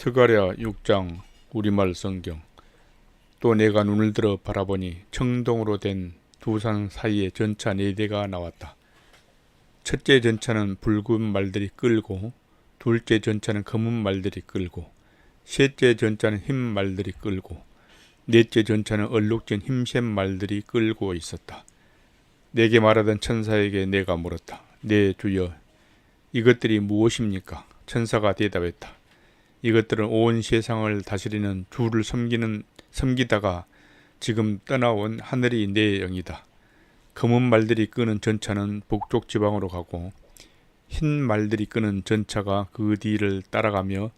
스가랴 6장 우리말 성경 또 내가 눈을 들어 바라보니 청동으로 된 두 산 사이에 전차 네 대가 나왔다. 첫째 전차는 붉은 말들이 끌고 둘째 전차는 검은 말들이 끌고 셋째 전차는 흰 말들이 끌고 넷째 전차는 얼룩진 힘센 말들이 끌고 있었다. 내게 말하던 천사에게 내가 물었다. 내 주여 이것들이 무엇입니까? 천사가 대답했다. 이것들은 온 세상을 다스리는 주를 섬기는 섬기다가 지금 떠나온 하늘이 내 영이다. 검은 말들이 끄는 전차는 북쪽 지방으로 가고 흰 말들이 끄는 전차가 그 뒤를 따라가며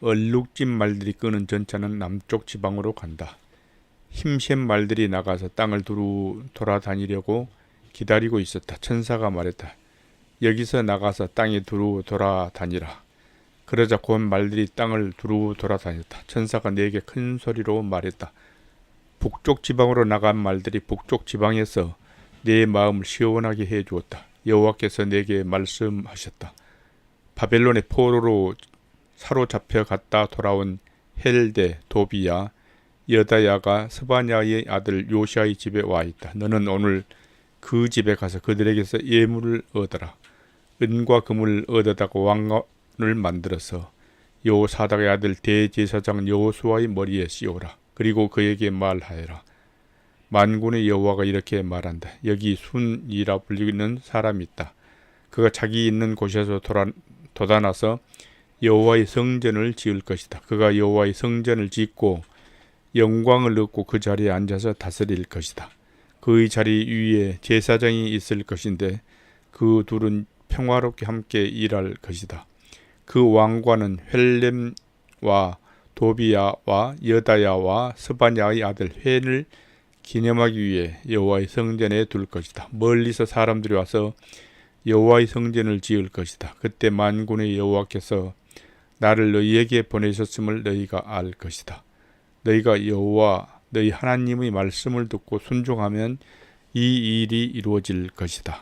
얼룩진 말들이 끄는 전차는 남쪽 지방으로 간다. 힘센 말들이 나가서 땅을 두루 돌아다니려고 기다리고 있었다. 천사가 말했다. 여기서 나가서 땅에 두루 돌아다니라. 그러자 곧 말들이 땅을 두루 돌아다녔다. 천사가 내게 큰 소리로 말했다. 북쪽 지방으로 나간 말들이 북쪽 지방에서 내 마음을 시원하게 해 주었다. 여호와께서 내게 말씀하셨다. 바벨론의 포로로 사로잡혀 갔다 돌아온 헬데 도비야 여다야가 스바냐의 아들 요시아의 집에 와 있다. 너는 오늘 그 집에 가서 그들에게서 예물을 얻어라. 은과 금을 얻어다가 왕관 을 만들어서 여호사닥의 아들 대제사장 여호수아의 머리에 씌우라. 그리고 그에게 말하여라. 만군의 여호와가 이렇게 말한다. 여기 순이라 불리는 사람이 있다. 그가 자기 있는 곳에서 돌아, 돋아나서 여호와의 성전을 지을 것이다. 그가 여호와의 성전을 짓고 영광을 얻고 그 자리에 앉아서 다스릴 것이다. 그의 자리 위에 제사장이 있을 것인데 그 둘은 평화롭게 함께 일할 것이다. 그 왕관은 헬렘과 도비야와 여다야와 스바냐의 아들 헨을 기념하기 위해 여호와의 성전에 둘 것이다. 멀리서 사람들이 와서 여호와의 성전을 지을 것이다. 그때 만군의 여호와께서 나를 너희에게 보내셨음을 너희가 알 것이다. 너희가 여호와 너희 하나님의 말씀을 듣고 순종하면 이 일이 이루어질 것이다.